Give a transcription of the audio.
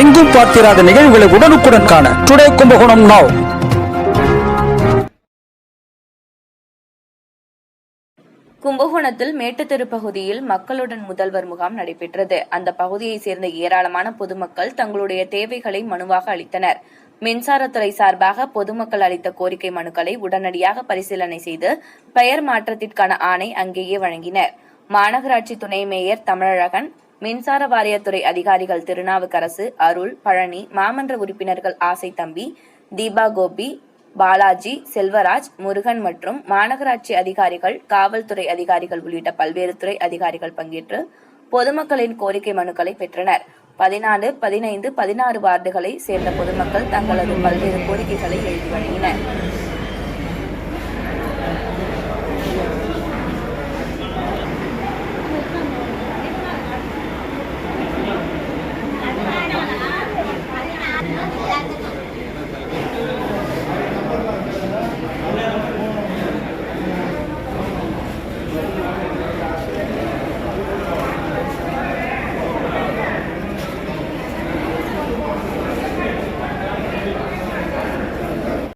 எங்கும் பார்த்திராத நிகழ்வுகளை உடனுக்குடன் காண டுடே கும்பகோணம் நாவ் கும்பகோணத்தில் மேட்டுத்தெரு பகுதியில் மக்களுடன் முதல்வர் முகாம் நடைபெற்றது. அந்த பகுதியைச் சேர்ந்த ஏராளமான பொதுமக்கள் தங்களுடைய தேவைகளை மனுவாக அளித்தனர். மின்சாரத்துறை சார்பாக பொதுமக்கள் அளித்த கோரிக்கை மனுக்களை உடனடியாக பரிசீலனை செய்து பெயர் மாற்றத்திற்கான ஆணை அங்கேயே வழங்கினர். மாநகராட்சி துணை மேயர் தமிழழகன் மின்சார வாரியத்துறை அதிகாரிகள் திருநாவுக்கரசு அருள் பழனி மாமன்ற உறுப்பினர்கள் ஆசை தம்பி தீபா கோபி பாலாஜி செல்வராஜ் முருகன் மற்றும் மாநகராட்சி அதிகாரிகள் காவல்துறை அதிகாரிகள் உள்ளிட்ட பல்வேறு துறை அதிகாரிகள் பங்கேற்று பொதுமக்களின் கோரிக்கை மனுக்களை பெற்றனர். பதினாலு பதினைந்து பதினாறு வார்டுகளை சேர்ந்த பொதுமக்கள் தங்களது பல்வேறு கோரிக்கைகளை எழுதி வழங்கினர்.